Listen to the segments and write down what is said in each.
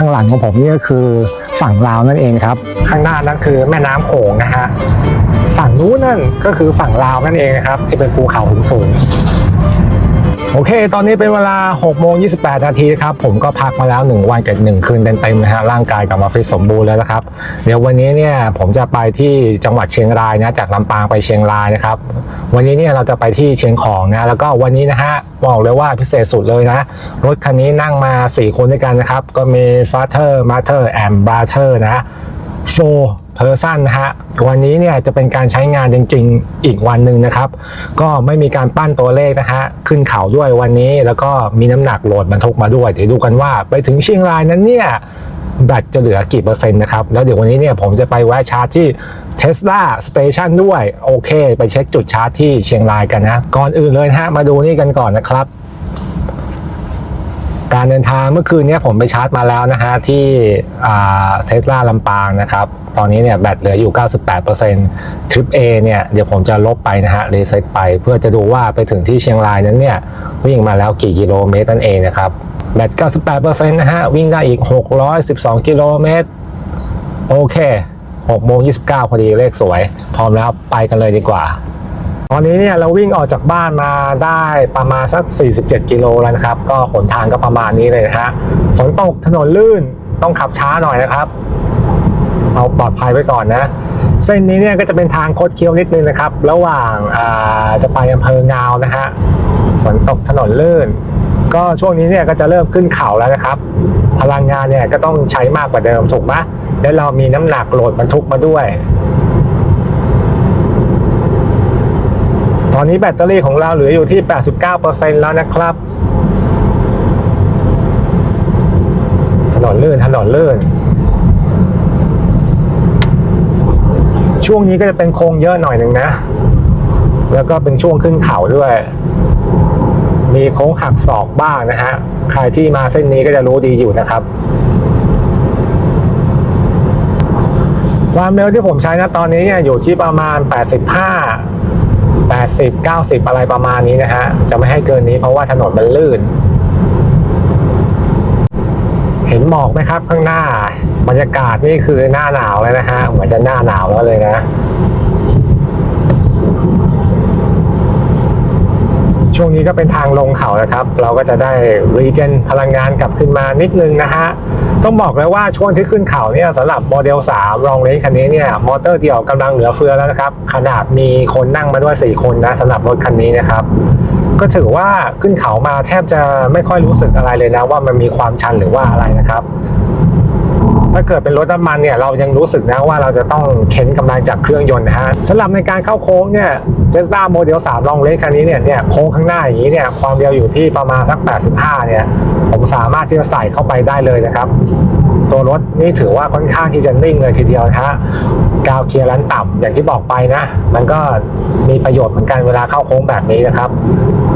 ข้างหลังของผมนี่ก็คือฝั่งลาวนั่นเองครับ ข้างหน้านั่นคือแม่น้ำโขงนะฮะฝั่งนู้นนั่นก็คือฝั่งลาวนั่นเองนะครับที่เป็นภูเขาสูง โอเค ตอนนี้เป็นเวลา6โมง28 นาทีครับ ผมก็พักมาแล้ว 1 วันกับ 1 คืนเต็มๆนะฮะ ร่างกายกลับมาฟิตสมบูรณ์แล้วนะครับ เดี๋ยววันนี้เนี่ยผมจะไปที่จังหวัดเชียงรายนะ จากลำปางไปเชียงรายนะครับ วันนี้เนี่ยเราจะไปที่เชียงของนะ แล้วก็วันนี้นะฮะบอกเลยว่าพิเศษสุดเลยนะ รถคันนี้นั่งมา 4 คนด้วยกันนะครับ ก็มี father mother and brother นะ four person นะฮะวันนี้เนี่ยจะเป็นการใช้งานจริง ๆ อีกวันหนึ่งนะครับ ก็ไม่มีการปั้นตัวเลขนะฮะขึ้นเขาด้วยวันนี้แล้วก็มีน้ำหนักโหลดบรรทุกมาด้วยเดี๋ยวดูกันว่าไปถึงเชียงรายนั้นเนี่ยแบตจะเหลือกี่เปอร์เซ็นต์นะครับ แล้วเดี๋ยววันนี้เนี่ยผมจะไปแวะชาร์จที่ Tesla Station ด้วย โอเค ไปเช็คจุดชาร์จที่เชียงรายกันนะ ก่อนอื่นเลยนะฮะ มาดูนี่กันก่อนนะครับ การเดินทางเมื่อคืนนี้ผมไปชาร์จมาแล้วนะฮะที่เทสลาลำปางนะครับ ตอนนี้เนี่ยแบตเหลืออยู่ 98%ทริป A เนี่ยเดี๋ยวผมจะลบไปนะฮะรีเซ็ตไปเพื่อจะดูว่าไปถึงที่เชียงรายนั้นเนี่ยวิ่งมาแล้วกี่กิโลเมตรนั่นเองนะครับแบต 98%นะฮะวิ่งได้อีก 612 กิโลเมตร โอเค6โมง29พอดีเลขสวย พร้อมแล้วไปกันเลยดีกว่า ตอนนี้เนี่ยเราวิ่งออกจากบ้านมาได้ประมาณสัก 47 กิโลแล้วนะครับ ก็หนทางก็ประมาณนี้เลยนะฮะฝนตกถนนลื่นต้องขับช้าหน่อยนะครับ เอาปลอดภัยไว้ก่อนนะ เส้นนี้เนี่ยก็จะเป็นทางคดเคี้ยวนิดนึงนะครับ ระหว่างาจะไปอำเภองาวนะฮะฝนตกถนนลื่น ก็ช่วงนี้เนี่ยก็จะเริ่มขึ้นเขาแล้วนะครับ พลังงานเนี่ยก็ต้องใช้มากกว่าเดิมถูกไหมแล้วเรามีน้ำหนักโหลดบรรทุกมาด้วย อนนี้แบตเตอรี่ของเราเหลืออยู่ที่ 89%แล้วนะครับ ถนนลื่น ถนนลื่น ช่วงนี้ก็จะเป็นโค้งเยอะหน่อยหนึ่งนะ แล้วก็เป็นช่วงขึ้นเขาด้วย มีโค้งหักศอกบ้างนะฮะ ใครที่มาเส้นนี้ก็จะรู้ดีอยู่นะครับความเร็วที่ผมใช้นะตอนนี้เนี่ยอยู่ที่ประมาณ 85 80 90 อะไรประมาณนี้นะฮะ จะไม่ให้เกินนี้เพราะว่าถนนมันลื่น เห็นหมอกไหมครับข้างหน้า บรรยากาศนี่คือหน้าหนาวเลยนะฮะ เหมือนจะหน้าหนาวแล้วเลยนะ ช่วงนี้ก็เป็นทางลงเขานะครับ เราก็จะได้รีเจนพลังงานกลับขึ้นมานิดนึงนะฮะ ต้องบอกเลยว่าช่วงที่ขึ้นเขาเนี่ยสำหรับโมเดล 3 รองเลนคันนี้เนี่ยมอเตอร์เดี่ยวกำลังเหลือเฟือแล้วนะครับ ขนาดมีคนนั่งมาด้วย 4 คนนะสำหรับรถคันนี้นะครับ ก็ถือว่าขึ้นเขามาแทบจะไม่ค่อยรู้สึกอะไรเลยนะว่ามันมีความชันหรือว่าอะไรนะครับ ถ้าเกิดเป็นรถน้ำมันเนี่ยเรายังรู้สึกนะว่าเราจะต้องเข็นกำลังจากเครื่องยนต์นะฮะสำหรับในการเข้าโค้งเนี่ยเจส a าโมเดล3ลองเลนคันนี้เนี่ยเนี่ยโค้งข้างหน้าอย่างนี้เนี่ยความเร็วอยู่ที่ประมาณสัก 85 เนี่ยผมสามารถที่จะใส่เข้าไปได้เลยนะครับตัวรถนี่ถือว่าค่อนข้างที่จะนิ่งเลยทีเดียวนะฮะกาวเคลียร์ลันต่ำอย่างที่บอกไปนะ มันก็มีประโยชน์เหมือนกันเวลาเข้าโค้งแบบนี้นะครับ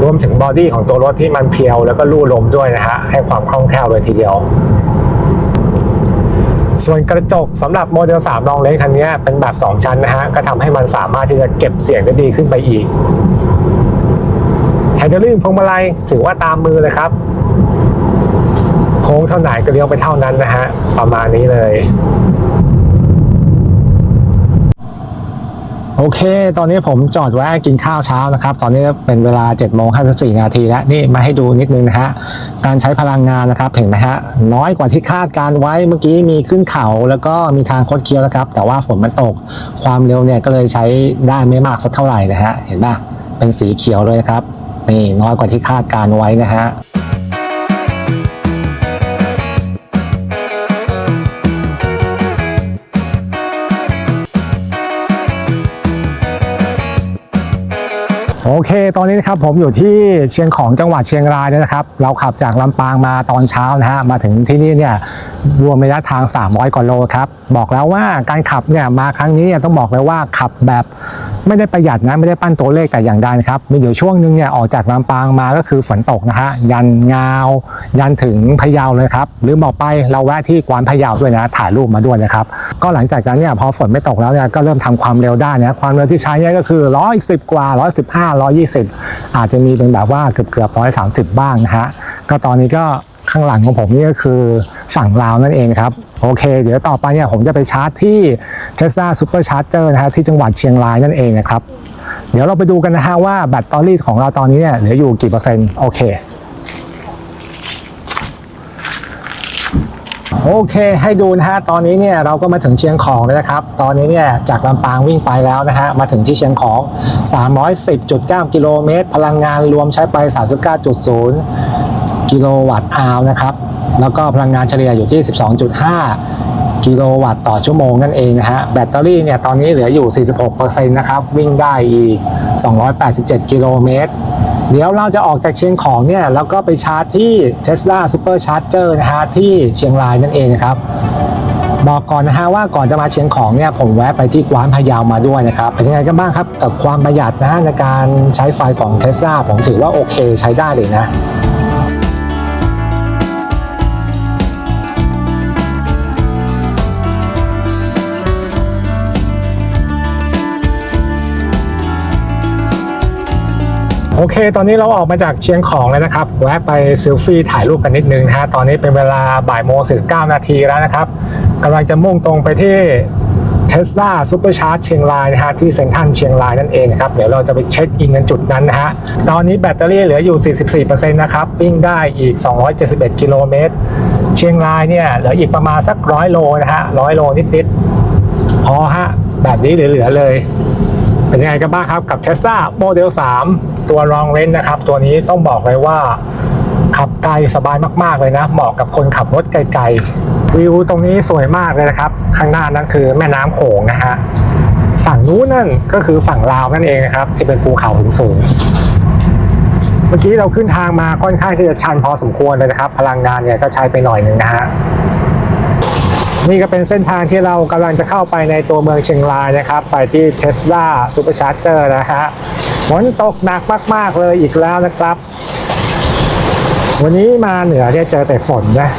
รวมถึงบอดี้ของตัวรถที่มันเพียวแล้วก็ลู่ลมด้วยนะฮะให้ความคล่องแคล่วเลยทีเดียว ส่วนกระจกสำหรับโมเดล3ลองเลนคันนี้เป็นแบบ 2 ชั้นนะฮะ ก็ทำให้มันสามารถที่จะเก็บเสียงได้ดีขึ้นไปอีกแฮนด์ลิงพวงมาลัยถือว่าตามมือเลยครับ โค้งเท่าไหนก็เลี้ยวไปเท่านั้นนะฮะ ประมาณนี้เลย โอเค ตอนนี้ผมจอดแวะกินข้าวเช้านะครับ ตอนนี้เป็นเวลา7โมง54นาทีแล้ว นี่มาให้ดูนิดนึงนะฮะ การใช้พลังงานนะครับ เห็นไหมฮะ น้อยกว่าที่คาดการไว้ เมื่อกี้มีขึ้นเขาแล้วก็มีทางคดเคี้ยวนะครับ แต่ว่าฝนมันตก ความเร็วเนี่ยก็เลยใช้ได้ไม่มากสักเท่าไหร่นะฮะ เห็นป่ะ เป็นสีเขียวเลยครับ นี่น้อยกว่าที่คาดการไว้นะฮะ โอเค ตอนนี้นะครับผมอยู่ที่เชียงของจังหวัดเชียงรายเนี่ยนะครับ เราขับจากลำปางมาตอนเช้านะฮะ มาถึงที่นี่เนี่ยรวมระยะทาง 300กว่าโลครับ บอกแล้วว่าการขับเนี่ยมาครั้งนี้เนี่ยต้องบอกเลยว่าขับแบบไม่ได้ประหยัดนะ ไม่ได้ปั้นตัวเลขแต่อย่างใดนะครับ มีอยู่ช่วงหนึงเนี่ยออกจากลำปางมาก็คือฝนตกนะฮะ ยันงาว ยันถึงพะเยาเลยครับ หรือบอกไปเราแวะที่กวานพะเยาด้วยนะ ถ่ายรูปมาด้วยนะครับ ก็หลังจากนั้นเนี่ยพอฝนไม่ตกแล้วเนี่ยก็เริ่มทำความเร็วได้นะ ความเร็วที่ใช้เนี่ยก็คือ 110 กว่า 115 120 อาจจะมีเป็นแบบว่าเกือบเกือบ130บ้างนะฮะก็ตอนนี้ก็ข้างหลังของผมนี่ก็คือฝั่งลาวนั่นเองครับ โอเค เดี๋ยวต่อไปเนี่ยผมจะไปชาร์จที่ Tesla Supercharger นะฮะที่จังหวัดเชียงรายนั่นเองนะครับ เดี๋ยวเราไปดูกันนะฮะว่าแบตเตอรี่ของเราตอนนี้เนี่ยเหลืออยู่กี่เปอร์เซ็นต์โอเค โอเคให้ดูนะฮะตอนนี้เนี่ยเราก็มาถึงเชียงของแล้วนะครับ ตอนนี้เนี่ยจากลำปางวิ่งไปแล้วนะฮะมาถึงที่เชียงของ 310.9 กิโลเมตร พลังงานรวมใช้ไป 39.0 กิโลวัตต์อาวนะครับ แล้วก็พลังงานเฉลี่ยอยู่ที่ 12.5 กิโลวัตต์ต่อชั่วโมงนั่นเองนะฮะ แบตเตอรี่เนี่ยตอนนี้เหลืออยู่ 46%นะครับ วิ่งได้อีก 287 กิโลเมตร เดี๋ยวเราจะออกจากเชียงของเนี่ย แล้วก็ไปชาร์จที่ Tesla Super Charger นะฮะ ที่เชียงรายนั่นเองนะครับบอกก่อนนะฮะว่าก่อนจะมาเชียงของเนี่ยผมแวะไปที่กวานพะเยามาด้วยนะครับเป็นยังไงกันบ้างครับกับความประหยัดนะฮะในการใช้ไฟของ Tesla ผมถือว่าโอเคใช้ได้เลยนะ อเค ตอนนี้เราออกมาจากเชียงของแล้วนะครับ แวะไปเซลฟี่ถ่ายรูปกันนิดนึงนะฮะ ตอนนี้เป็นเวลาบ่ายโมง49นาทีแล้วนะครับกำลังจะมุ่งตรงไปที่ Tesla Supercharge เชียงรายนะฮะที่เซ็นทรัลเชียงรายนั่นเองครับ เดี๋ยวเราจะไปเช็คอินกันจุดนั้นนะฮะ ตอนนี้แบตเตอรี่เหลืออยู่ 44%นะครับวิ่งได้อีก 271 กิโลเมตร เชียงรายเนี่ยเหลืออีกประมาณสักร้อยโลนะฮะร้อยโลนิดๆพอฮะแบบนี้เหลือๆเลย เป็นยังไงกันบ้างครับกับ Tesla Model 3 ตัว Long Range นะครับ ตัวนี้ต้องบอกเลยว่า ขับไกลสบายมาก ๆ เลยนะ เหมาะกับคนขับรถไกลๆ วิวตรงนี้สวยมากเลยนะครับ ข้างหน้านั่นคือแม่น้ำโขงนะฮะฝั่งนู้นนั่นก็คือฝั่งลาวนั่นเองนะครับ ที่เป็นภูเขาสูงๆเมื่อกี้เราขึ้นทางมาค่อนข้างที่จะชันพอสมควรเลยนะครับ พลังงานเนี่ยก็ใช้ไปหน่อยหนึ่งนะฮะ นี่ก็เป็นเส้นทางที่เรากำลังจะเข้าไปในตัวเมืองเชียงรายนะครับ ไปที่ Tesla Supercharger นะฮะฝนตกหนักมาก ๆ เลยอีกแล้วนะครับ วันนี้มาเหนือเนี่ยเจอแต่ฝนนะ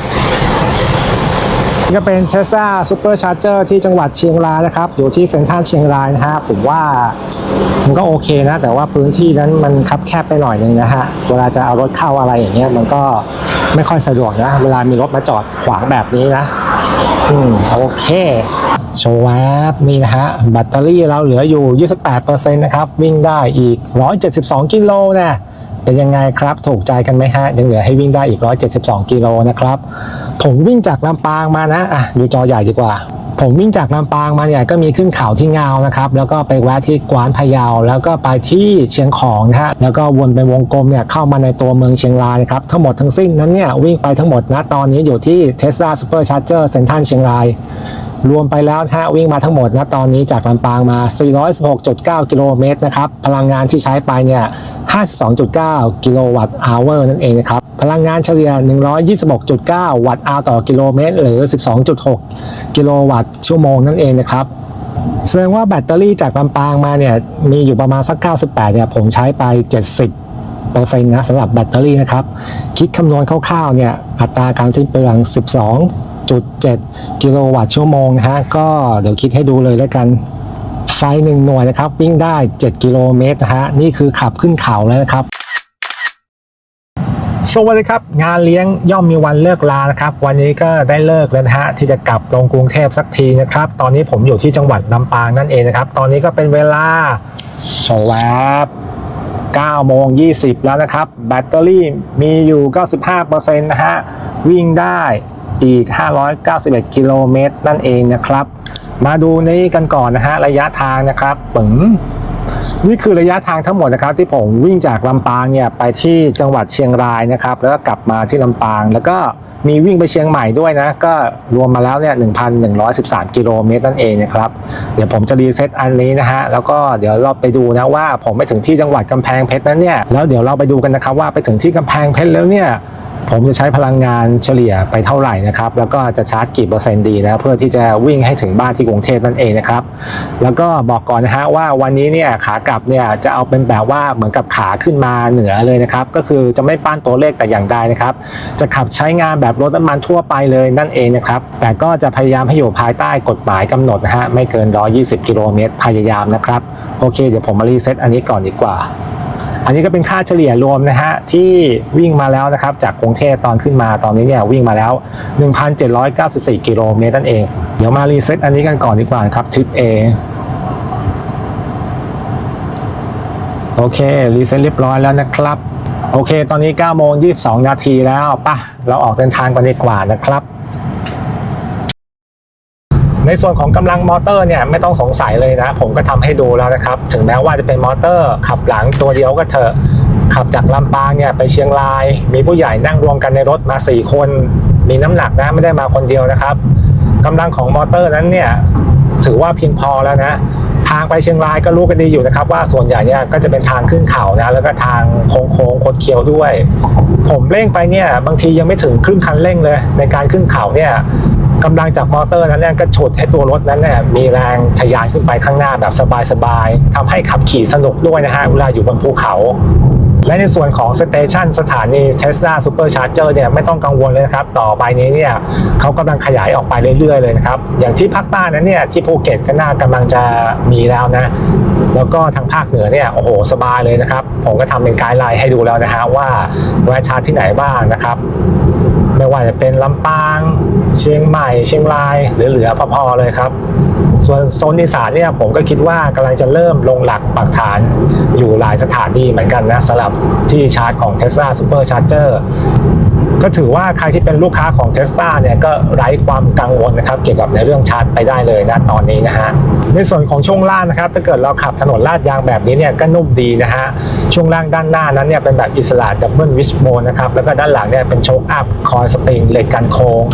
นี่ก็เป็น Tesla Supercharger ที่จังหวัดเชียงรายนะครับ อยู่ที่เซ็นทรัลเชียงรายนะฮะผมว่ามันก็โอเคนะ แต่ว่าพื้นที่นั้นมันคับแคบไปหน่อยนึงนะฮะ เวลาจะเอารถเข้าอะไรอย่างเงี้ยมันก็ไม่ค่อยสะดวกนะ เวลามีรถมาจอดขวางแบบนี้นะ อืมโอเคโชว์แวบนี่นะฮะแบตเตอรี่เราเหลืออยู่ 28%นะครับ วิ่งได้อีก 172 กิโลนะ เป็นยังไงครับ ถูกใจกันไหมฮะ ยังเหลือให้วิ่งได้อีก 172 กิโลนะครับ ผมวิ่งจากลำปางมานะอะดูจอใหญ่ดีกว่า ผมวิ่งจากลำปางมาเนี่ยก็มีขึ้นเขาที่เงานะครับ แล้วก็ไปแวะที่กวานพะเยา แล้วก็ไปที่เชียงของนะฮะ แล้วก็วนเป็นวงกลมเนี่ยเข้ามาในตัวเมืองเชียงรายนะครับ ทั้งหมดทั้งสิ้นนั้นเนี่ยวิ่งไปทั้งหมดนะตอนนี้อยู่ที่ Tesla Supercharger เซ็นทรัลเชียงราย รวมไปแล้วนะฮะวิ่งมาทั้งหมดนะตอนนี้จากลำปางมา 416.9 กิโลเมตรนะครับ พลังงานที่ใช้ไปเนี่ย 52.9 กิโลวัตต์อเวอร์นั่นเองนะครับ พลังงานเฉลี่ย 126.9 วัตต์อาวต่อกิโลเมตร หรือ 12.6 กิโลวัตต์ชั่วโมงนั่นเองนะครับแสดงว่าแบตเตอรี่จากลำปางมาเนี่ยมีอยู่ประมาณสัก 98 เนี่ยผมใช้ไป 70เปอร์เซ็นต์นะสำหรับแบตเตอรี่นะครับ คิดคำนวณคร่าวๆเนี่ยอัตราการสิ้นเปลือง 1.7 กิโลวัตต์ชั่วโมงนะฮะก็เดี๋ยวคิดให้ดูเลยแล้วกัน ไฟหนึ่งหน่วยนะครับ วิ่งได้ 7 กิโลเมตรนะฮะนี่คือขับขึ้นเขาแล้วนะครับสวัสดีครับ งานเลี้ยงย่อมมีวันเลิกลานะครับ วันนี้ก็ได้เลิกแล้วนะฮะที่จะกลับลงกรุงเทพสักทีนะครับ ตอนนี้ผมอยู่ที่จังหวัดลำปางนั่นเองนะครับ ตอนนี้ก็เป็นเวลาสวับ9โมง20 แล้วนะครับ แบตเตอรี่มีอยู่ 95%นะฮะ วิ่งได้ อีก 591 กิโลเมตรนั่นเองนะครับ มาดูนี้กันก่อนนะฮะระยะทางนะครับปึ๋งนี่คือระยะทางทั้งหมดนะครับ ที่ผมวิ่งจากลำปางเนี่ยไปที่จังหวัดเชียงรายนะครับ แล้วก็กลับมาที่ลำปาง แล้วก็มีวิ่งไปเชียงใหม่ด้วยนะ ก็รวมมาแล้วเนี่ย 1,113 กิโลเมตรนั่นเองนะครับ เดี๋ยวผมจะรีเซ็ตอันนี้นะฮะ แล้วก็เดี๋ยวเราไปดูนะว่าผมไปถึงที่จังหวัดกำแพงเพชรนั้นเนี่ย แล้วเดี๋ยวเราไปดูกันนะครับว่าไปถึงที่กำแพงเพชรแล้วเนี่ย ผมจะใช้พลังงานเฉลี่ยไปเท่าไหร่นะครับ แล้วก็จะชาร์จกี่เปอร์เซ็นต์ดีนะเพื่อที่จะวิ่งให้ถึงบ้านที่กรุงเทพนั่นเองนะครับ แล้วก็บอกก่อนนะฮะว่าวันนี้เนี่ยขากลับเนี่ยจะเอาเป็นแบบว่าเหมือนกับขาขึ้นมาเหนือเลยนะครับ ก็คือจะไม่ปั้นตัวเลขแต่อย่างใดนะครับ จะขับใช้งานแบบรถน้ำมันทั่วไปเลยนั่นเองนะครับ แต่ก็จะพยายามให้อยู่ภายใต้กฎหมายกำหนดนะฮะไม่เกิน 120 กิโลเมตรพยายามนะครับ โอเค เดี๋ยวผมมารีเซ็ตอันนี้ก่อนดีกว่า อันนี้ก็เป็นค่าเฉลี่ยรวมนะฮะที่วิ่งมาแล้วนะครับจากกรุงเทพตอนขึ้นมาตอนนี้เนี่ยวิ่งมาแล้ว 1,794 กิโลเมตรนั่นเอง เดี๋ยวมารีเซ็ตอันนี้กันก่อนดีกว่าครับทริป A โอเครีเซ็ตเรียบร้อยแล้วนะครับ โอเค ตอนนี้9โมง22 นาทีแล้วปะเราออกเดินทางกันดีกว่านะครับ ในส่วนของกำลังมอเตอร์เนี่ยไม่ต้องสงสัยเลยนะ ผมก็ทำให้ดูแล้วนะครับ ถึงแม้ว่าจะเป็นมอเตอร์ขับหลังตัวเดียวก็เถอะ ขับจากลำปางเนี่ยไปเชียงราย มีผู้ใหญ่นั่งรวมกันในรถมา 4 คน มีน้ำหนักนะไม่ได้มาคนเดียวนะครับกำลังของมอเตอร์นั้นเนี่ยถือว่าเพียงพอแล้วนะ ทางไปเชียงรายก็รู้กันดีอยู่นะครับ ว่าส่วนใหญ่เนี่ยก็จะเป็นทางขึ้นเขานะแล้วก็ทางโค้งโคดเคี้ยวด้วย ผมเร่งไปเนี่ยบางทียังไม่ถึงครึ่งคันเร่งเลย ในการขึ้นเขาเนี่ยกำลังจากมอเตอร์นั้นเนี่ยก็ฉุดให้ตัวรถนั้นเนี่ยมีแรงทะยานขึ้นไปข้างหน้าแบบสบายๆทำให้ขับขี่สนุกด้วยนะฮะเวลาอยู่บนภูเขา และในส่วนของสเตชันสถานี Tesla Supercharger เนี่ยไม่ต้องกังวลเลยนะครับ ต่อไปนี้เนี่ยเขากำลังขยายออกไปเรื่อยๆเลยนะครับ อย่างที่ภาคใต้นั้นเนี่ยที่ภูเก็ตก็น่ากำลังจะมีแล้วนะ แล้วก็ทางภาคเหนือเนี่ยโอ้โหสบายเลยนะครับ ผมก็ทำเป็นไกด์ไลน์ให้ดูแล้วนะฮะว่าแวะชาร์จที่ไหนบ้างนะครับ ไม่ว่าจะเป็นลำปาง เชียงใหม่ เชียงรายหรือเหลือพอๆเลยครับ ส่วนโซนอีสานเนี่ยผมก็คิดว่ากำลังจะเริ่มลงหลักปักฐานอยู่หลายสถานีเหมือนกันนะสำหรับที่ชาร์จของ Tesla Super Charger ก็ถือว่าใครที่เป็นลูกค้าของ Tesla เนี่ยก็ไร้ความกังวลนะครับเกี่ยวกับในเรื่องชาร์จไปได้เลยนะตอนนี้นะฮะในส่วนของช่วงล่างนะครับถ้าเกิดเราขับถนนลาดยางแบบนี้เนี่ยก็นุ่มดีนะฮะช่วงล่างด้านหน้านั้นเนี่ยเป็นแบบอิสระดับเบิลวิชโบนะครับแล้วก็ด้านหลังเนี่ยเป็นโชคอัพคอยสปริงเหล็กกันโค้ง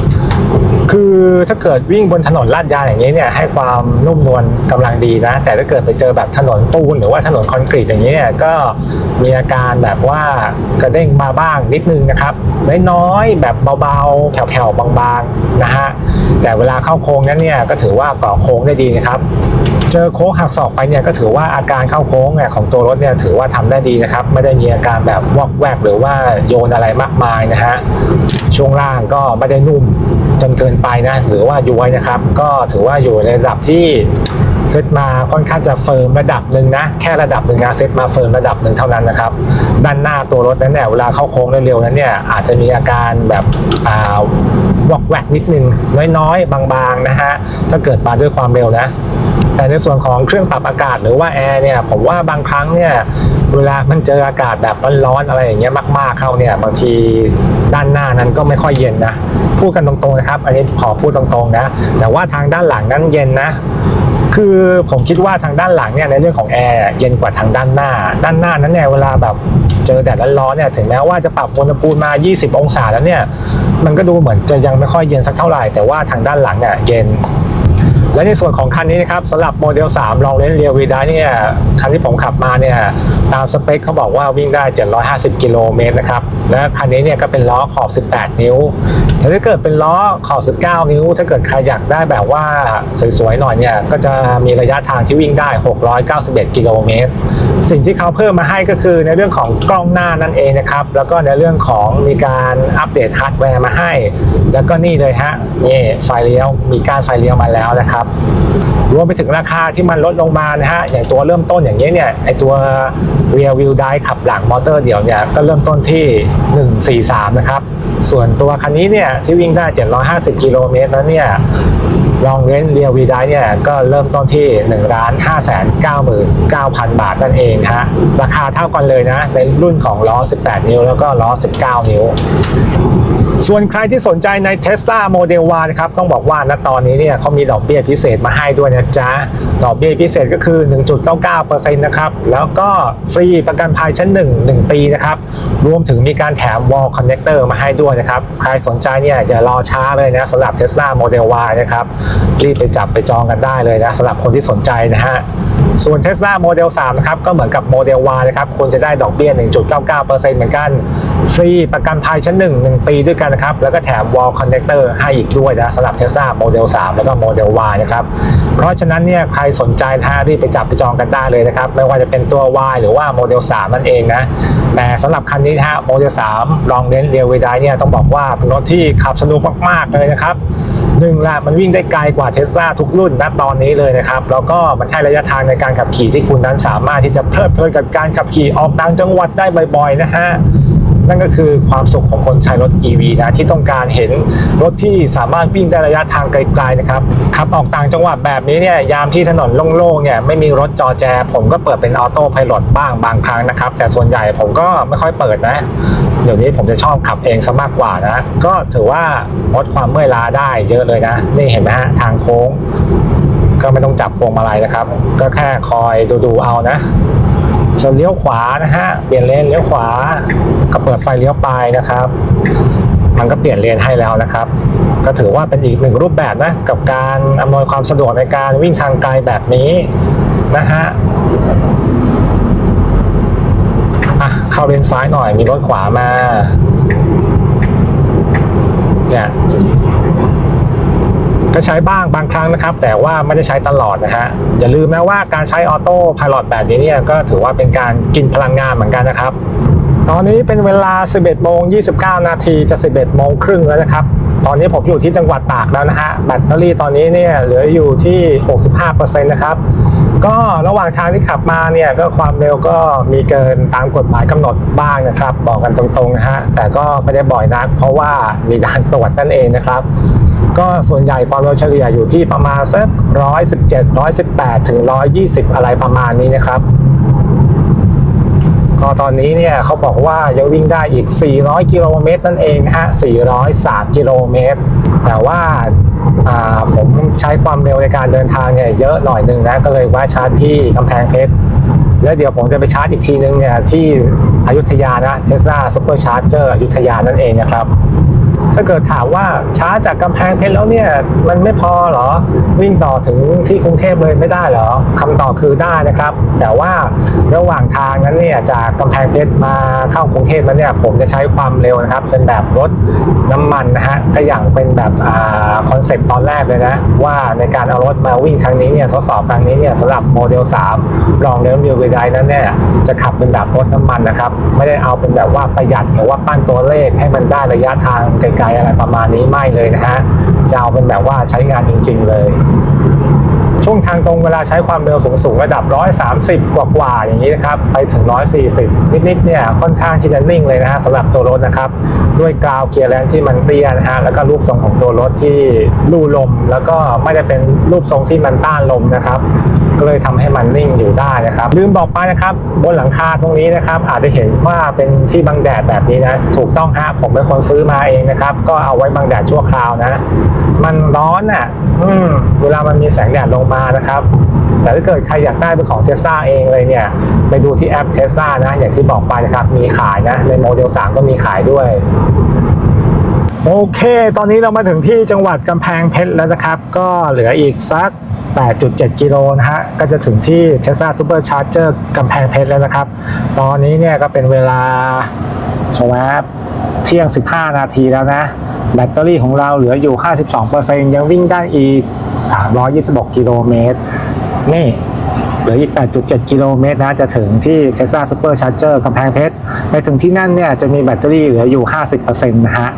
คือถ้าเกิดวิ่งบนถนนลาดยางอย่างนี้เนี่ยให้ความนุ่มนวลกำลังดีนะ แต่ถ้าเกิดไปเจอแบบถนนปูนหรือว่าถนนคอนกรีตอย่างนี้เนี่ยก็มีอาการแบบว่ากระเด้งมาบ้างนิดนึงนะครับน้น้อยๆ แบบเบาๆ แผ่วๆ บางๆ นะฮะ แต่เวลาเข้าโค้งนั้นเนี่ยก็ถือว่าเกาะโค้งได้ดีนะครับ เจอโค้งหักศอกไปเนี่ยก็ถือว่าอาการเข้าโค้งเนี่ยของตัวรถเนี่ยถือว่าทำได้ดีนะครับ ไม่ได้มีอาการแบบวอกแวกหรือว่าโยนอะไรมากมายนะฮะ ช่วงล่างก็ไม่ได้นุ่มจนเกินไปนะ หรือว่าย้วยนะครับ ก็ถือว่าอยู่ในระดับที่ เซตมาค่อนข้างจะเฟิร์มระดับหนึ่งนะแค่ระดับหนึ่งนะเซตมาเฟิร์มระดับหนึ่งเท่านั้นนะครับด้านหน้าตัวรถนั้นเนี่ยเวลาเข้าโค้งเร็วๆนั้นเนี่ยอาจจะมีอาการแบบอ่าวอกแวกนิดนึงน้อยๆ บางๆนะฮะถ้าเกิดมาด้วยความเร็วนะ แต่ในส่วนของเครื่องปรับอากาศหรือว่าแอร์เนี่ยผมว่าบางครั้งเนี่ยเวลามันเจออากาศแบบร้อนๆอะไรอย่างเงี้ยมากๆเข้าเนี่ยบางทีด้านหน้านั้นก็ไม่ค่อยเย็นนะพูดกันตรงๆนะครับ อันนี้ขอพูดตรงๆนะ แต่ว่าทางด้านหลังนั้นเย็นนะ คือผมคิดว่าทางด้านหลังเนี่ยในเรื่องของแอร์เย็นกว่าทางด้านหน้า ด้านหน้านั้นเนี่ยเวลาแบบเจอแดดร้อนๆเนี่ยถึงแม้ว่าจะปรับอุณหภูมิมา 20 องศาแล้วเนี่ยมันก็ดูเหมือนจะยังไม่ค่อยเย็นสักเท่าไหร่แต่ว่าทางด้านหลังเนี่ยเย็น และในส่วนของคันนี้นะครับสำหรับโมเดล 3 ลองเลนเรียววีดาเนี่ย คันที่ผมขับมาเนี่ย ตามสเปคเขาบอกว่าวิ่งได้ 750 กิโลเมตรนะครับ และคันนี้เนี่ยก็เป็นล้อขอบ 18 นิ้ว แต่ถ้าเกิดเป็นล้อขอบ 19 นิ้ว ถ้าเกิดใครอยากได้แบบว่าสวยๆหน่อยเนี่ย ก็จะมีระยะทางที่วิ่งได้ 691 กิโลเมตร สิ่งที่เขาเพิ่มมาให้ก็คือในเรื่องของกล้องหน้านั่นเองนะครับ แล้วก็ในเรื่องของมีการอัปเดตฮาร์ดแวร์มาให้ แล้วก็นี่เลยฮะนี่ไฟเลี้ยว มีการไฟเลี้ยวมาแล้วนะครับรวมไปถึงราคาที่มันลดลงมานะฮะอย่างตัวเริ่มต้นอย่างนี้เนี่ยไอตัว Rear Wheel Drive ขับหลังมอเตอร์เดี่ยวเนี่ยก็เริ่มต้นที่ 143 นะครับ ส่วนตัวคันนี้เนี่ยที่วิ่งได้ 750 กิโลเมตรนั้นเนี่ย ลองเว้นเรียววีไดเนี่ยก็เริ่มต้นที่1ล้าน5 9 9 0 0 0บาทนั่นเองฮะราคาเท่ากันเลยนะ ในรุ่นของล้อ 18 นิ้ว แล้วก็ล้อ 19 นิ้ว ส่วนใครที่สนใจใน Tesla Model Y นะครับต้องบอกว่าณตอนนี้เนี่ยเขามีดอกเบี้ยพิเศษมาให้ด้วยนะจ๊ะ ดอกเบี้ยพิเศษก็คือ 1.99%นะครับ แล้วก็ฟรีประกันภัยชั้น 1 1 ปีนะครับ รวมถึงมีการแถม Wall Connector มาให้ด้วยนะครับ ใครสนใจเนี่ยอย่ารอช้าเลยนะสำหรับ Tesla Model Y นะครับ รีบไปจับไปจองกันได้เลยนะสำหรับคนที่สนใจนะฮะ ส่วน Tesla Model 3 นะครับ ก็เหมือนกับ Model Y นะครับคุณจะได้ดอกเบี้ย 1.99%เหมือนกัน ฟรีประกันภัยชั้น 1 1 ปีด้วยกันนะครับ แล้วก็แถม Wall Connector ให้อีกด้วยนะสำหรับ Tesla Model 3 แล้วก็ Model Y นะครับ เพราะฉะนั้นเนี่ยใครสนใจนะฮะรีบไปจับไปจองกันได้เลยนะครับ ไม่ว่าจะเป็นตัว Y หรือว่า Model 3 นั่นเองนะ แต่สำหรับคันนี้นะฮะ Model 3ลองเน้นเรียวเวดายเนี่ยต้องบอกว่าเป็นรถที่ขับสนุกมากๆเลยนะครับ หนึ่งละมันวิ่งได้ไกลกว่าเทสลาทุกรุ่นณตอนนี้เลยนะครับ แล้วก็มันให้ระยะทางในการขับขี่ที่คุณนั้นสามารถที่จะเพลิดเพลินกับการขับขี่ออกต่างจังหวัดได้บ่อยๆนะฮะ นั่นก็คือความสุขของคนใช้รถ EV นะที่ต้องการเห็นรถที่สามารถวิ่งได้ระยะทางไกลๆนะครับขับออกต่างจังหวัดแบบนี้เนี่ยยามที่ถนนโล่งๆเนี่ยไม่มีรถจอแจ ผมก็เปิดเป็นออโต้ไพลอตบ้างบางครั้งนะครับ แต่ส่วนใหญ่ผมก็ไม่ค่อยเปิดนะ เดี๋ยวนี้ผมจะชอบขับเองซะมากกว่านะ ก็ถือว่าลดความเมื่อยล้าได้เยอะเลยนะ นี่เห็นไหมฮะทางโค้ง ก็ไม่ต้องจับพวงมาลัยนะครับ ก็แค่คอยดูๆเอานะ จะเลี้ยวขวานะฮะเปลี่ยนเลนเลี้ยวขวาก็เปิดไฟเลี้ยวไปนะครับ มันก็เปลี่ยนเลนให้แล้วนะครับ ก็ถือว่าเป็นอีกหนึ่งรูปแบบนะกับการอำนวยความสะดวกในการวิ่งทางไกลแบบนี้นะฮะอะเข้าเลนซ้ายหน่อยมีรถขวามาเนี่ย ก็ใช้บ้างบางครั้งนะครับ แต่ว่าไม่ได้ใช้ตลอดนะฮะอย่าลืมนะว่าการใช้ออโต้พายロแบบนี้เนี่ยก็ถือว่าเป็นการกินพลังงานเหมือนกันนะครับ ตอนนี้เป็นเวลา 11โมง29 นาทีจะ 11โมงครึ่งแล้วนะครับตอนนี้ผมอยู่ที่จังหวัดตากแล้วนะฮะแบตเตอรี่ตอนนี้เนี่ยเหลืออยู่ที่ 65%นะครับก็ระหว่างทางที่ขับมาเนี่ยก็ความเร็วก็มีเกินตามกฎหมายกำหนดบ้างนะครับ บอกกันตรงๆนะฮะแต่ก็ไม่ได้บ่อยนัก เพราะว่ามีด่านตรวจนั่นเองนะครับ ก็ส่วนใหญ่ความเร็วเฉลี่ยอยู่ที่ประมาณสัก117 118 ถึง 120 อะไรประมาณนี้นะครับก็ตอนนี้เนี่ยเขาบอกว่ายังวิ่งได้อีก 400 กิโลเมตรนั่นเองนะฮะ 403 กิโลเมตร แต่ว่าผมใช้ความเร็วในการเดินทางเนี่ยเยอะหน่อยหนึ่งนะก็เลยแวะชาร์จที่กำแพงเพชร แล้วเดี๋ยวผมจะไปชาร์จอีกทีนึงเนี่ยที่อยุธยานะ Tesla Super Charger อยุธยานั่นเองนะครับ ถ้าเกิดถามว่าช้าจากกำแพงเพชรแล้วเนี่ยมันไม่พอเหรอ วิ่งต่อถึงที่กรุงเทพเลยไม่ได้เหรอคำตอบคือได้นะครับ แต่ว่าระหว่างทางนั้นเนี่ยจากกำแพงเพชรมาเข้ากรุงเทพนั้นเนี่ยผมจะใช้ความเร็วนะครับ เป็นแบบรถน้ำมันนะฮะก็อย่างเป็นแบบอ่าคอนเซ็ปต์ตอนแรกเลยนะ ว่าในการเอารถมาวิ่งครั้งนี้เนี่ยทดสอบครั้งนี้เนี่ยสำหรับโมเดล3ลองเลี้ยวมิวเวไดนั้นเนี่ยจะขับเป็นแบบรถน้ำมันนะครับ ไม่ได้เอาเป็นแบบว่าประหยัดหรือว่าปั้นตัวเลขให้มันได้ระยะทางไกลๆอะไรประมาณนี้ไม่เลยนะฮะจะเอาเป็นแบบว่าใช้งานจริง ๆ เลย ช่วงทางตรงเวลาใช้ความเร็วสูงๆระดับ 130 กว่าๆอย่างนี้นะครับไปถึง 140 นิดๆเนี่ยค่อนข้างที่จะนิ่งเลยนะฮะสำหรับตัวรถนะครับ ด้วยกราวเกียร์แลนที่มันเตี้ยนะฮะแล้วก็รูปทรงของตัวรถที่ลู่ลม แล้วก็ไม่ได้เป็นรูปทรงที่มันต้านลมนะครับ ก็เลยทำให้มันนิ่งอยู่ได้นะครับ ลืมบอกไปนะครับ บนหลังคาตรงนี้นะครับ อาจจะเห็นว่าเป็นที่บังแดดแบบนี้นะถูกต้องฮะผมเป็นคนซื้อมาเองนะครับ ก็เอาไว้บังแดดชั่วคราวนะ มันร้อนอะเวลามันมีแสงแดดลงมานะครับ แต่ถ้าเกิดใครอยากได้เป็นของเทสลาเองเลยเนี่ย ไปดูที่แอปเทสลานะ อย่างที่บอกไปนะครับ มีขายนะ ในโมเดล 3 ก็มีขายด้วย โอเค ตอนนี้เรามาถึงที่จังหวัดกำแพงเพชรแล้วนะครับ ก็เหลืออีกสัก 8.7 กิโลนะฮะ ก็จะถึงที่ Tesla Super Charger กำแพงเพชรแล้วนะครับ ตอนนี้เนี่ยก็เป็นเวลาสวบเที่ยง 15 นาทีแล้วนะ แบตเตอรี่ของเราเหลืออยู่ 52%ยังวิ่งได้อีก 326 กิโลเมตร นี่เหลืออีก 8.7 กิโลเมตรนะ จะถึงที่ Tesla Super Charger กำแพงเพชร ไปถึงที่นั่นเนี่ยจะมีแบตเตอรี่เหลืออยู่ 50%นะฮะ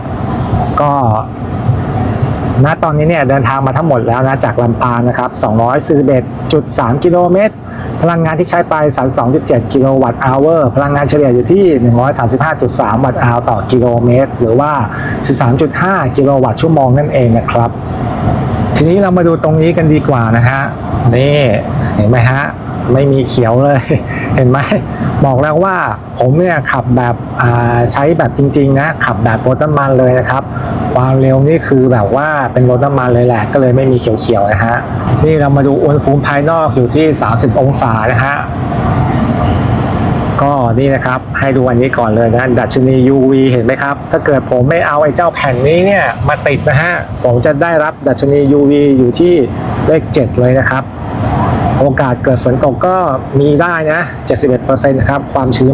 ก็ ณ ตอนนี้เนี่ยเดินทางมาทั้งหมดแล้วนะ จากลำปางนะครับ 241.3 กิโลเมตร พลังงานที่ใช้ไป 32.7 กิโลวัตต์อเวอร์ พลังงานเฉลี่ยอยู่ที่ 135.3 วัตต์อาวต่อกิโลเมตร หรือว่า 13.5 กิโลวัตต์ชั่วโมงนั่นเองนะครับ ทีนี้เรามาดูตรงนี้กันดีกว่านะฮะนี่เห็นไหมฮะไม่มีเขียวเลย เห็นไหมบอกแล้วว่าผมเนี่ยขับแบบใช้แบบจริงๆนะขับแบบรถน้ำมันเลยนะครับ ความเร็วนี่คือแบบว่าเป็นรถน้ำมันเลยแหละ ก็เลยไม่มีเขียวๆนะฮะนี่เรามาดูอุณหภูมิภายนอกอยู่ที่ 30 องศานะฮะ ก็นี่นะครับให้ดูอันนี้ก่อนเลยนะดัชนี UV เห็นไหมครับ ถ้าเกิดผมไม่เอาไอ้เจ้าแผ่นนี้เนี่ยมาติดนะฮะ ผมจะได้รับดัชนี UV อยู่ที่เลข 7 เลยนะครับ โอกาสเกิดฝนตกก็มีได้นะ 71%นะครับ ความชื้น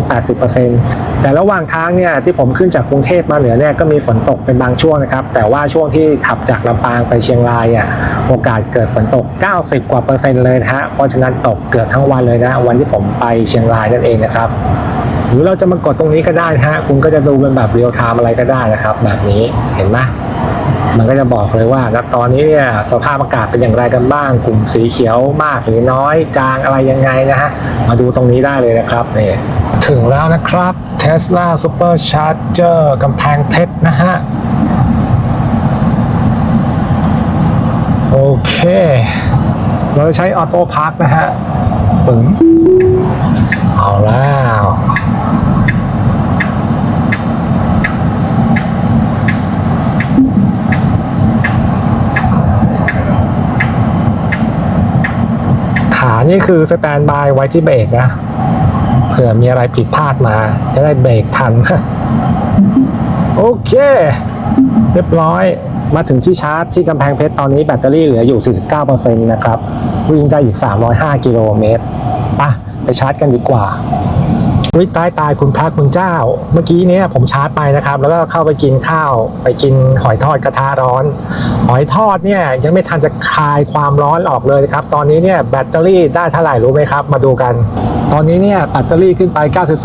80%แต่ระหว่างทางเนี่ยที่ผมขึ้นจากกรุงเทพมาเหนือเนี่ยก็มีฝนตกเป็นบางช่วงนะครับ แต่ว่าช่วงที่ขับจากลำปางไปเชียงรายอะโอกาสเกิดฝนตก 90 กว่าเปอร์เซ็นต์เลยนะฮะ เพราะฉะนั้นตกเกือบทั้งวันเลยนะ วันที่ผมไปเชียงรายนั่นเองนะครับ หรือเราจะมากดตรงนี้ก็ได้นะฮะ คุณก็จะดูเป็นแบบเรียลไทม์อะไรก็ได้นะครับ แบบนี้ เห็นไหม มันก็จะบอกเลยว่าณตอนนี้เนี่ยสภาพอากาศเป็นอย่างไรกันบ้าง กลุ่มสีเขียวมากหรือน้อยจางอะไรยังไงนะฮะ มาดูตรงนี้ได้เลยนะครับนี่ถึงแล้วนะครับ Tesla Supercharger กำแพงเพชรนะฮะ โอเค เราจะใช้ออโต้พาร์คนะฮะปึ๋งเอาล้ว ขา นี่คือสแตนบายไว้ที่เบรกนะเผื่อมีอะไรผิดพลาดมา จะได้เบรกทัน โอเค เรียบร้อย มาถึงที่ชาร์จที่กำแพงเพชรตอนนี้แบตเตอรี่เหลืออยู่ 49%นะครับ วิ่งได้อีก 305 กิโลเมตรปะไปชาร์จกันดีกว่า วิตายตายคุณพระคุณเจ้า เมื่อกี้เนี้ยผมชาร์จไปนะครับ แล้วก็เข้าไปกินข้าว ไปกินหอยทอดกระทะร้อน หอยทอดเนี่ยยังไม่ทันจะคลายความร้อนออกเลยนะครับ ตอนนี้เนี่ยแบตเตอรี่ได้เท่าไหร่รู้ไหมครับ มาดูกัน ตอนนี้เนี่ยแบตเตอรี่ขึ้นไป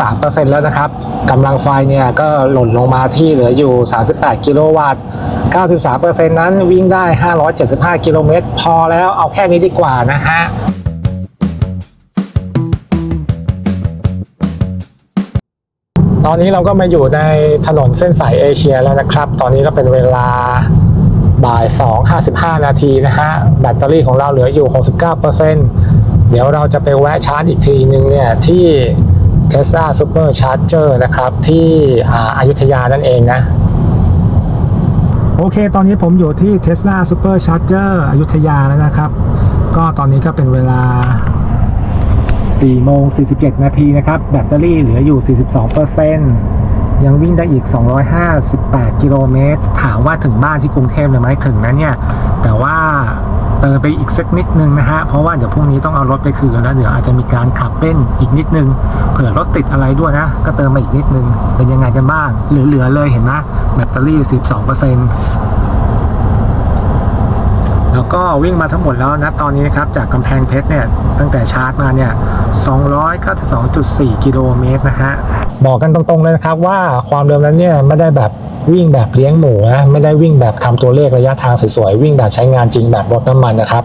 93%แล้วนะครับกำลังไฟเนี่ยก็หล่นลงมาที่เหลืออยู่ 38 กิโลวัตต์ 93%นั้นวิ่งได้ 575 กิโลเมตรพอแล้วเอาแค่นี้ดีกว่านะฮะ ตอนนี้เราก็มาอยู่ในถนนเส้นสายเอเชียแล้วนะครับ ตอนนี้ก็เป็นเวลาบ่าย 2.55 นาทีนะฮะ แบตเตอรี่ของเราเหลืออยู่ 69%เดี๋ยวเราจะไปแวะชาร์จอีกทีนึงเนี่ย ที่ Tesla Super Charger นะครับ ที่อาอายุทยานั่นเองนะ โอเค ตอนนี้ผมอยู่ที่ Tesla Super Charger อายุธยาแล้วนะครับ ก็ตอนนี้ก็เป็นเวลา 4โมง 47 นาทีนะครับ แบตเตอรี่เหลืออยู่ 42%ยังวิ่งได้อีก 258 กิโลเมตร ถามว่าถึงบ้านที่กรุงเทพเลยไหมถึงนะเนี่ย แต่ว่าเติมไปอีกสักนิดนึงนะฮะ เพราะว่าเดี๋ยวพรุ่งนี้ต้องเอารถไปคืนแล้วเดี๋ยวอาจจะมีการขับเล่นอีกนิดนึง เผื่อรถติดอะไรด้วยนะ ก็เติมมาอีกนิดนึง เป็นยังไงกันบ้าง เหลือๆเลยเห็นไหมแบตเตอรี่ 12% แล้วก็วิ่งมาทั้งหมดแล้วนะตอนนี้นะครับจากกำแพงเพชรเนี่ยตั้งแต่ชาร์จมาเนี่ย 292.4 กิโลเมตรนะฮะบอกกันตรงๆเลยนะครับว่าความเร็วนั้นเนี่ยไม่ได้แบบวิ่งแบบเลี้ยงหมูนะไม่ได้วิ่งแบบทำตัวเลขระยะทางสวยๆวิ่งแบบใช้งานจริงแบบรถน้ำมันนะครับ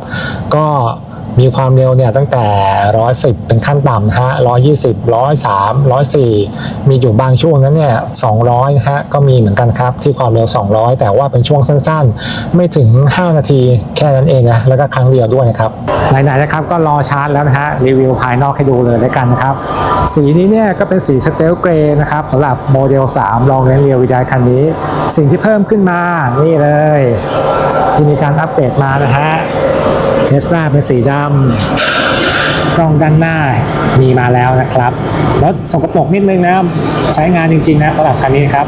ก็ มีความเร็วเนี่ยตั้งแต่ 110 เป็นขั้นต่ำนะฮะ 120 103 104 มีอยู่บางช่วงนั้นเนี่ย 200 นะฮะ ก็มีเหมือนกันครับที่ความเร็ว 200 แต่ว่าเป็นช่วงสั้นๆ ไม่ถึง 5 นาทีแค่นั้นเองนะ แล้วก็ครั้งเดียวด้วยนะครับไหนๆนะครับก็รอชาร์จแล้วนะฮะ รีวิวภายนอกให้ดูเลยแล้วกันนะครับ สีนี้เนี่ยก็เป็นสีสเตลเกรย์นะครับสำหรับโมเดล 3 ลองเรนเรียววิดายคันนี้ สิ่งที่เพิ่มขึ้นมานี่เลย ที่มีการอัปเดตมานะฮะเทสลาเป็นสีดำกล้องด้านหน้ามีมาแล้วนะครับรถสกปรกนิดนึงนะใช้งานจริงๆนะสำหรับคันนี้ครับ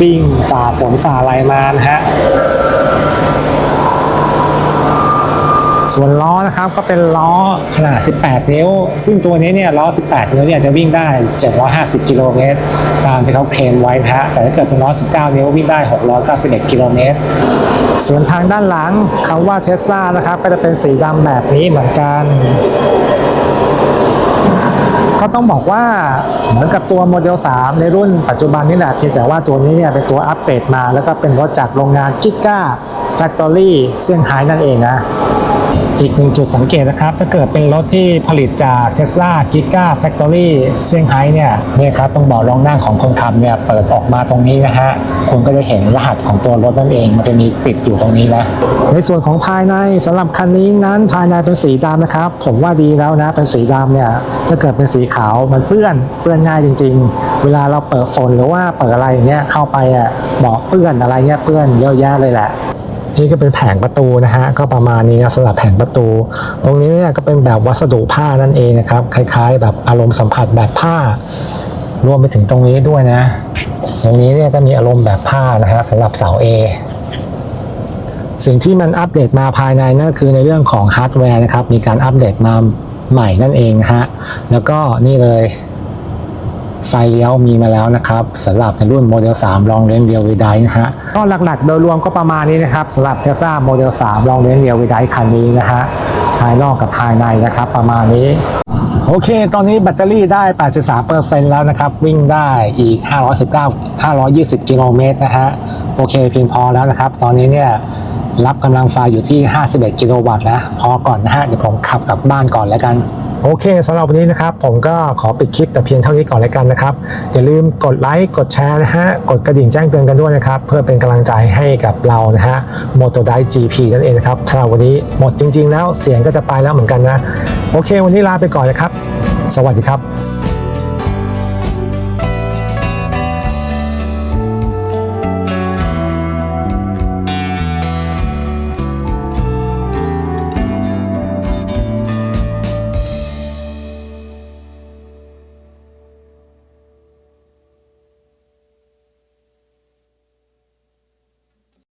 ปิ้งฝ่าฝนฝ่าอะไรมานะฮะส่วนล้อนะครับก็เป็นล้อขนาด 18 นิ้ว ซึ่งตัวนี้เนี่ยล้อ 18 นิ้วเนี่ยจะวิ่งได้ 750 กิโลเมตรตามที่เขาเคลมไว้นะฮะแต่ถ้าเกิดเป็นล้อ 19 นิ้ววิ่งได้ 691 กิโลเมตร ส่วนทางด้านหลังคำว่าเทสลานะครับ ก็จะเป็นสีดำแบบนี้เหมือนกัน ก็ต้องบอกว่าเหมือนกับตัวโมเดล 3 ในรุ่นปัจจุบันนี่แหละเพียงแต่ว่าตัวนี้เนี่ยเป็นตัวอัปเกรดมา แล้วก็เป็นรถจากโรงงานกิก้าแฟคทอรี่เซี่ยงไฮ้นั่นเองนะ อีกหนึ่งจุดสังเกตนะครับ ถ้าเกิดเป็นรถที่ผลิตจาก Tesla Giga Factory เซี่ยงไฮ้เนี่ยเนี่ยครับต้องบอกรองนั่งของคนขับเนี่ยเปิดออกมาตรงนี้นะฮะคุณก็จะเห็นรหัสของตัวรถนั่นเอง มันจะมีติดอยู่ตรงนี้นะในส่วนของภายในสำหรับคันนี้นั้นภายในเป็นสีดำนะครับ ผมว่าดีแล้วนะเป็นสีดำเนี่ยถ้าเกิดเป็นสีขาวมันเปื้อนเปื้อนง่ายจริง ๆ เวลาเราเปิดฝนหรือว่าเปิดอะไรอย่างเงี้ยเข้าไปอะเบอกเปื้อนอะไรเงี้ยเปื้อนเยอะแยะเลยแหละ นี่ก็เป็นแผงประตูนะฮะก็ประมาณนี้นะสำหรับแผงประตู ตรงนี้เนี่ยก็เป็นแบบวัสดุผ้านั่นเองนะครับคล้ายๆ แบบอารมณ์สัมผัสแบบผ้ารวมไปถึงตรงนี้ด้วยนะ ตรงนี้เนี่ยก็มีอารมณ์แบบผ้านะฮะสำหรับเสา A สิ่งที่มันอัปเดตมาภายในนั่นคือในเรื่องของฮาร์ดแวร์นะครับ มีการอัปเดตมาใหม่นั่นเองนะฮะ แล้วก็นี่เลย ไฟเลี้ยวมีมาแล้วนะครับสำหรับในรุ่นโมเดล3ลองเรนเรียววีไดนะฮะก็หลักๆ โดยรวมก็ประมาณนี้นะครับสำหรับ Tesla Model 3ลองเรนเรียววีไดคันนี้นะฮะภายนอกกับภายในนะครับ ประมาณนี้โอเค ตอนนี้แบตเตอรี่ได้ 83%แล้วนะครับ วิ่งได้อีก 519 520 กิโลเมตรนะฮะ โอเค เพียงพอแล้วนะครับ ตอนนี้เนี่ย รับกำลังไฟอยู่ที่ 51 กิโลวัตต์แล้วพอก่อนนะฮะเดี๋ยวผมขับกลับบ้านก่อนแล้วกัน โอเคสำหรับวันนี้นะครับ ผมก็ขอปิดคลิปแต่เพียงเท่านี้ก่อนแล้วกันนะครับ อย่าลืมกดไลค์กดแชร์นะฮะ กดกระดิ่งแจ้งเตือนกันด้วยนะครับ เพื่อเป็นกำลังใจให้กับเรานะฮะ m o t o d i GP นั่นเองนะครับสำหรับวันนี้หมดจริง ๆ แล้วเสียงก็จะไปแล้วเหมือนกันนะ โอเค วันนี้ลาไปก่อนนะครับ สวัสดีครับ